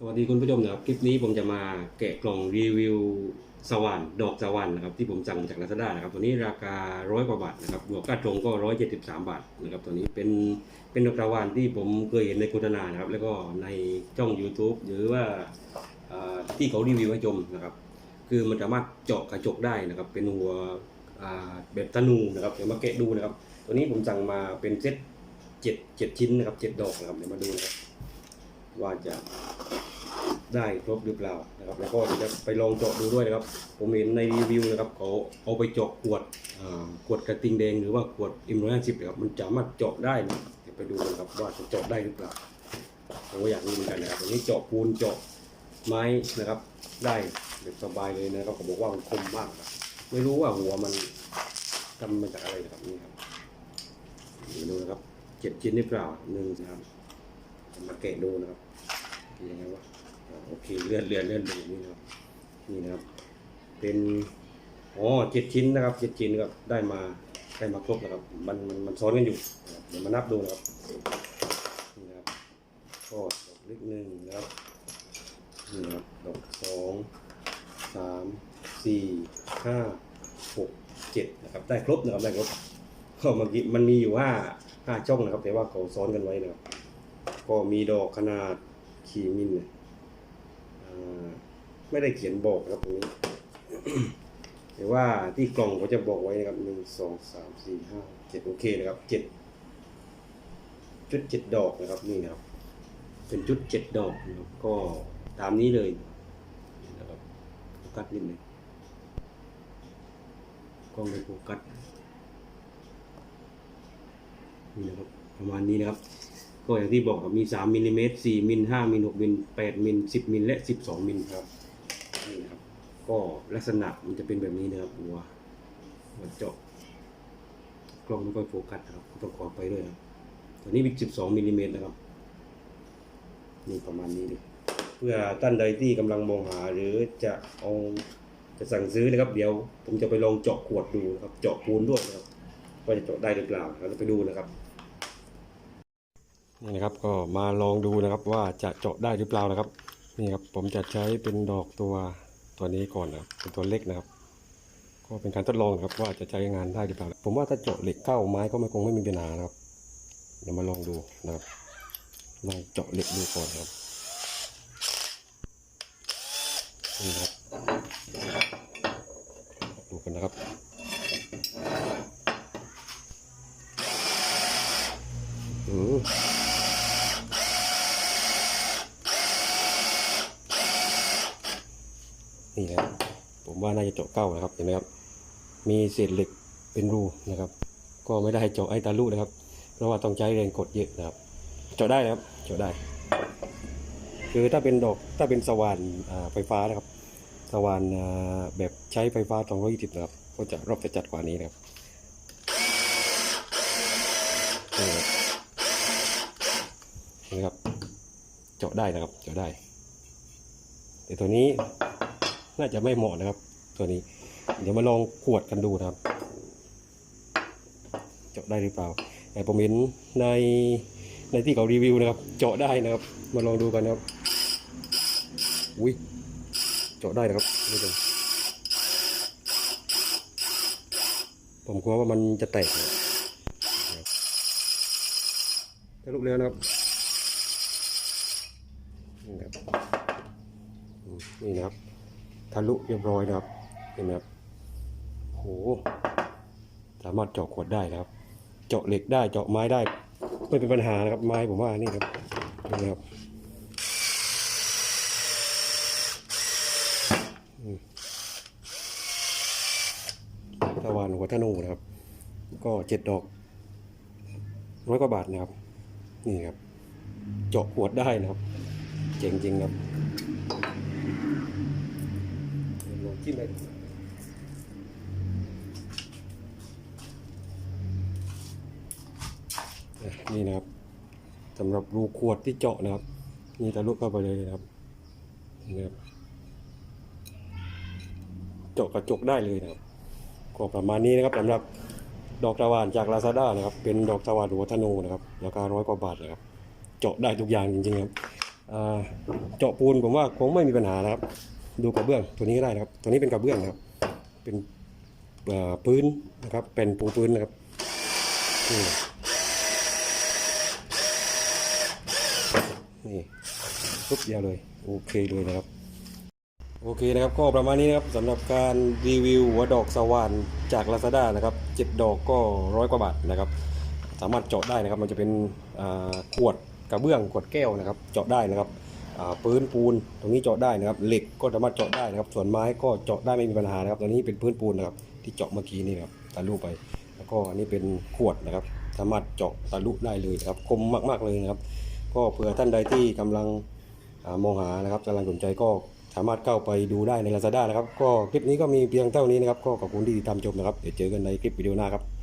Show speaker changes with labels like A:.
A: สวัสดีคุณผู้ชมนะครับคลิปนี้ผมจะมาแกะกล่องรีวิวสว่านดอกสว่านนะครับที่ผมสั่งมาจากลาซาด้านะครับตัวนี้ราคาร้อยกว่าบาทนะครับบวกค่าตรงก็ร้อยเจ็ดสิบสามบาทนะครับตัวนี้เป็นเป็นดอกสว่านที่ผมเคยเห็นในโฆษณานะครับแล้วก็ในช่อง YouTube หรือว่าที่เขารีวิวให้ชมนะครับ คือมันสามารถเจาะกระจกได้นะครับเป็นหัวแบบธนูนะครับเดี๋ยวมาแกะดูนะครับ ตัวนี้ผมสั่งมาเป็นเซตเจ็ดเจ็ดชิ้นนะครับเจ็ดดอกนะครับเดี๋ยวมาดูนะครับว่าจะ ได้ครบหรือเปล่านะครับแล้วก็จะไปลองเจาะดูด้วยนะครับ ผมเห็นในรีวิวนะครับเขาเอาไปเจาะขวดขวดกระติงแดงหรือว่าขวดอิมโรนสิบนะครับมันสามารถเจาะได้นะเดี๋ยวไปดูกันครับว่าจะเจาะได้หรือเปล่าผมก็อยากรู้เหมือนกันนะครับอันนี้เจาะปูนเจาะไม้นะครับ ได้แบบสบายเลยนะครับเขาบอกว่ามันคมมากนะครับไม่รู้ว่าหัวมันทำมาจากอะไรนะครับนี่ครับมาดูนะครับเจ็ดชิ้นหรือเปล่าหนึ่งนะครับมาแกะดูนะครับยังไงวะ โอเคเลื่อนเลื่อนเลื่อนดูนี่นะครับนี่นะครับ เป็นอ๋อเจ็ดชิ้นนะครับเจ็ดชิ้นนะครับได้มาได้มาครบนะครับ มันมันมันซ้อนกันอยู่เดี๋ยวมานับดูนะครับนี่นะครับก็ดอกเล็กหนึ่งนะครับนี่นะครับดอกสองสามสี่ห้าหกเจ็ดนะครับ ได้ครบนะครับได้ครบก็เมื่อกี้มันมีอยู่ห้าห้าช่องนะครับ แต่ว่าเขาซ้อนกันไว้นะครับ ก็มีดอกขนาดขีมิลเนี่ย ไม่ได้เขียนบอกนะครับตรงนี้แต่ว่าที่กล่องเขาจะบอกไว้นะครับหนึ่งสองสามสี่ห้าเจ็ดโอเคนะครับเจ็ดจุดเจ็ดดอกนะครับนี่นะครับ เป็นจุดเจ็ดดอกนะครับก็ตามนี้เลยนะครับโฟกัสนิดหนึ่งกล้องในโฟกัสนี่นะครับประมาณนี้นะครับ ก็อย่างที่บอกครับมี 3มิลลิเมตร4มิล5มิล6มิล8มิล10มิลและ 12มิลครับนี่นะครับ ก็ลักษณะมันจะเป็นแบบนี้นะครับหัวหัวเจาะกล้องไม่ค่อยโฟกัสนะครับต้องขอไปด้วยครับตัวนี้เป็น12มิลลิเมตรนะครับนี่ประมาณนี้เลยเพื่อท่านใดที่กำลังมองหาหรือจะเอาจะสั่งซื้อนะครับ เดี๋ยวผมจะไปลองเจาะขวดดูนะครับ เจาะปูนด้วยนะครับว่าจะเจาะได้หรือเปล่าเราจะไปดูนะครับ นี่นะครับก็มาลองดูนะครับว่าจะเจาะได้หรือเปล่านะครับ นี่ครับผมจะใช้เป็นดอกตัวตัวนี้ก่อนนะครับเป็นตัวเล็กนะครับ ก็เป็นการทดลองครับว่าจะใช้งานได้หรือเปล่า ผมว่าถ้าเจาะเหล็กเข้าไม้ก็ไม่คงไม่มีปัญหานะครับ เดี๋ยวมาลองดูนะครับลองเจาะเหล็กดูก่อนครับนี่ครับดูกันนะครับอืม นี่นะครับผมว่าน่าจะเจาะเก้านะครับเห็นไหมครับมีเศษเหล็กเป็นรูนะครับ ก็ไม่ได้เจาะไอ้ตาลุนะครับ เพราะว่าต้องใช้แรงกดเยอะนะครับ เจาะได้นะครับเจาะได้ คือถ้าเป็นดอกถ้าเป็นสว่านไฟฟ้านะครับสว่านแบบใช้ไฟฟ้า 220 นะครับ ก็จะรอบจะจัดกว่านี้นะครับนี่นะครับนี่นะครับ เจาะได้นะครับ เจาะได้ แต่ตัวนี้ น่าจะไม่เหมาะนะครับ ตัวนี้ เดี๋ยวมาลองขวดกันดูนะครับเจาะได้หรือเปล่าแต่ผมเห็นในในที่เขารีวิวนะครับ เจาะได้นะครับ มาลองดูกันนะครับอุ้ยเจาะได้นะครับท่านผู้ชมผมกลัวว่ามันจะแตกนะครับทะลุแล้วนะครับนี่นะครับนี่นะครับ ทะลุเรียบร้อยนะครับ เห็นไหมครับโหสามารถเจาะขวดได้นะครับ เจาะเหล็กได้เจาะไม้ได้ไม่เป็นปัญหานะครับ ไม้ผมว่านี่ครับนี่นะครับตะวันหัวธนูนะครับ ก็เจ็ดดอกร้อยกว่าบาทนะครับ นี่ครับ เจาะขวดได้นะครับ เจ๋งจริงครับ ลอง จิ้มไปนี่นะครับสำหรับรูขวดที่เจาะนะครับ นี่ทะลุเข้าไปเลยนะครับนี่นะครับเจาะกระจกได้เลยนะครับก็ประมาณนี้นะครับสำหรับดอกตะวันจากลาซาด้านะครับ เป็นดอกตะวันหัวธนูนะครับราคาร้อยกว่าบาทนะครับ เจาะได้ทุกอย่างจริงๆครับเจาะปูนผมว่าคงไม่มีปัญหานะครับ ดูกระเบื้องตัวนี้ก็ได้นะครับ ตัวนี้เป็นกระเบื้องนะครับ เป็นเอ่อพื้นนะครับ เป็นปูพื้นนะครับนี่นี่ปุ๊บเดียวเลยโอเคเลยนะครับ โอเคนะครับก็ประมาณนี้นะครับสำหรับการรีวิวหัวดอกสว่านจาก Lazada นะครับเจ็ดดอกก็ร้อยกว่าบาทนะครับ สามารถเจาะได้นะครับ มันจะเป็นขวดกระเบื้องขวดแก้วนะครับ เจาะได้นะครับ พื้นปูนตรงนี้เจาะได้นะครับ เหล็กก็สามารถเจาะได้นะครับ ส่วนไม้ก็เจาะได้ไม่มีปัญหานะครับตัวนี้เป็นพื้นปูนนะครับที่เจาะเมื่อกี้นี่นะครับทะลุไป แล้วก็อันนี้เป็นขวดนะครับ สามารถเจาะทะลุได้เลยนะครับ คมมากๆเลยนะครับ ก็เผื่อท่านใดที่กำลังอมองหานะครับกำลังสนใจก็สามารถเข้าไปดูได้ใน Lazada นะครับ ก็คลิปนี้ก็มีเพียงเท่านี้นะครับ ก็ขอบคุณที่ติดตามชมนะครับ เดี๋ยวเจอกันในคลิปวิดีโอหน้าครับ